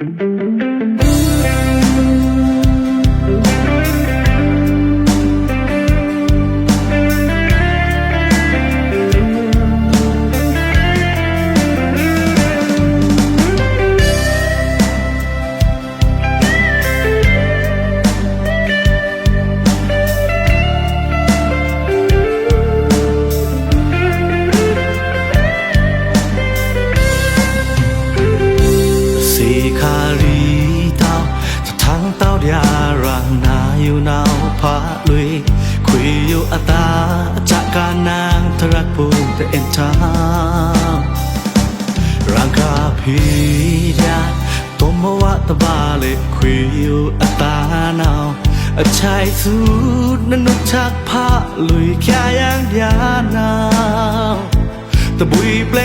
Mm-hmm. 到底让那有那怕累，亏有阿达จากการนางทรักภูมิแต่เอ็นทาร่างกาพียาตมวะตบาเลคุยอยู่อาตานาวอาชายสุดนนุชักผาลุยแค่ยังยานาวตะบุยเปล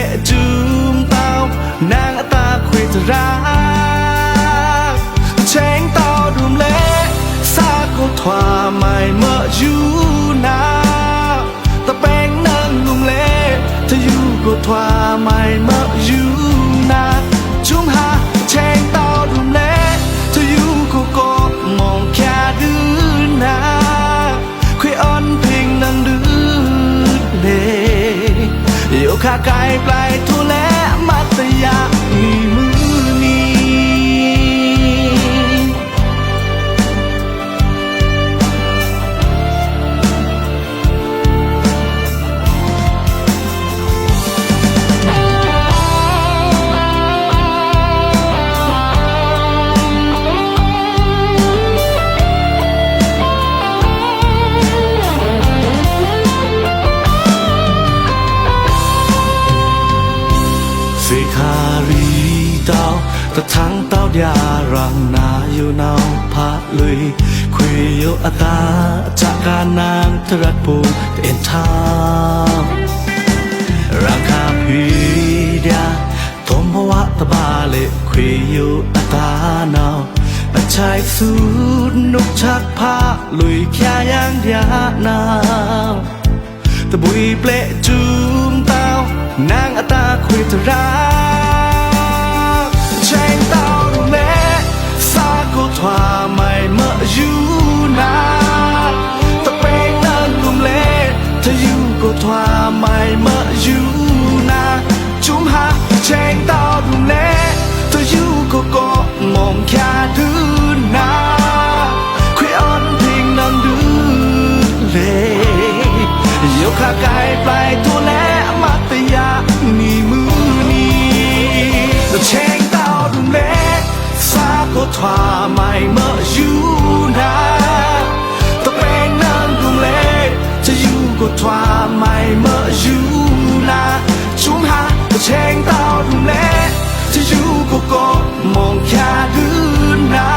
อยู่ก็ทว่าไม่เมื่ออยู่นาจุมหาเชงเตาดุมเละถ้าอยู่ เต้าตะทั้งเต้าดารังนาอยู่นาวพาลุยคุยโยอาตาจากการนางทรักปูเต็นทางราคาพีดยาทมภวะตะบาเลคุยโยอาตานาวอาชายสูดนุกชักพาลุยแค่ยังยานาวตะบุยเปลจูมเต้านางอตาคุยตรา ว่าไม่เมื่ออยู่นาจุมหาแช่งเตาดูแลถ้าอยู่ก็ก็มองแค่ดื้อนาคุยอ่อนเพียง อยู่ก็ทว่าไม่เมื่ออยู่นาชุมหาแล้วเชงเต้าดุมเล็กจะอยู่ก็ก็มองแค่ดื้อนา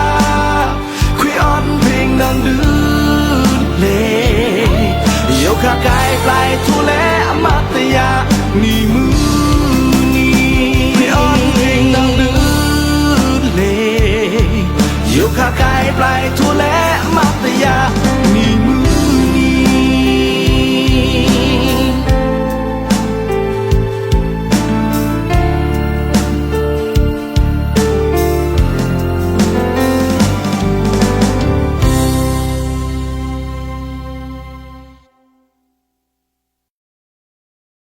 คุยอ่อนเพลง me.